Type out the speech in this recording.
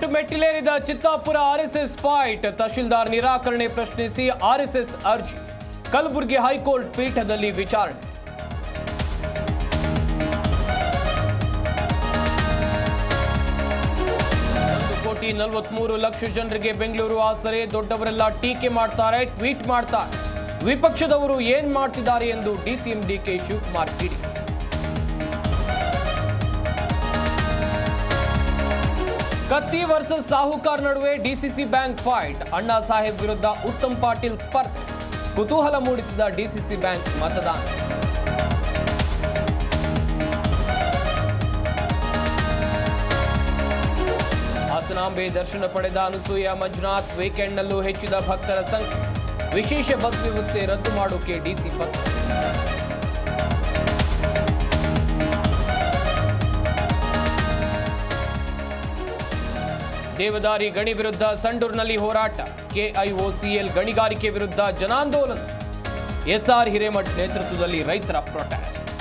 Court ಮೆಟ್ಟಿಲೇರಿದ Chittapur RSS fight. Tahsildar ನಿರಾಕರಣೆ ಪ್ರಶ್ನಿಸಿ ಆರ್ಎಸ್ಎಸ್ ಅರ್ಜಿ. ಕಲಬುರಗಿ ಹೈಕೋರ್ಟ್ ಪೀಠದಲ್ಲಿ ವಿಚಾರಣೆ. ಕೋಟಿ ನಲವತ್ಮೂರು ಲಕ್ಷ ಜನರಿಗೆ ಬೆಂಗಳೂರು ಆಸರೆ. ದೊಡ್ಡವರೆಲ್ಲ ಟೀಕೆ ಮಾಡ್ತಾರೆ, ಟ್ವೀಟ್ ಮಾಡ್ತಾರೆ. ವಿಪಕ್ಷದವರು ಏನ್ ಮಾಡ್ತಿದ್ದಾರೆ ಎಂದು ಡಿಸಿಎಂ ಡಿಕೆ ಶಿವಕುಮಾರ್ ಕಿಡಿ ಕತ್ತಿ ವರ್ಸಸ್ ಸಾಹುಕಾರ್ ನಡುವೆ DCC bank fight Anna Saheb ವಿರುದ್ಧ ಉತ್ತಮ್ ಪಾಟೀಲ್ ಸ್ಪರ್ಧೆ. ಕುತೂಹಲ ಮೂಡಿಸಿದ ಡಿಸಿಸಿ ಬ್ಯಾಂಕ್ ಮತದಾನ. ಹಾಸನಾಂಬೆ ದರ್ಶನ ಪಡೆದ ಅನಸೂಯ ಮಂಜುನಾಥ್ ವೀಕೆಂಡ್ನಲ್ಲೂ ಹೆಚ್ಚಿದ ಭಕ್ತರ ಸಂಖ್ಯೆ. ವಿಶೇಷ ಬಸ್ ವ್ಯವಸ್ಥೆ ರದ್ದು ಮಾಡೋಕೆ ಡಿಸಿ ಪತ್ರ ದೇವದಾರಿ ಗಣಿ ವಿರುದ್ಧ ಸಂಡೂರಿನಲ್ಲಿ ಹೋರಾಟ. ಕೆಐಒಸಿಎಲ್ ಗಣಿಗಾರಿಕೆ ವಿರುದ್ಧ ಜನಾಂದೋಲನ. ಎಸ್ಆರ್ ಹಿರೇಮಠ್ ನೇತೃತ್ವದಲ್ಲಿ ರೈತರ ಪ್ರೊಟೆಸ್ಟ್.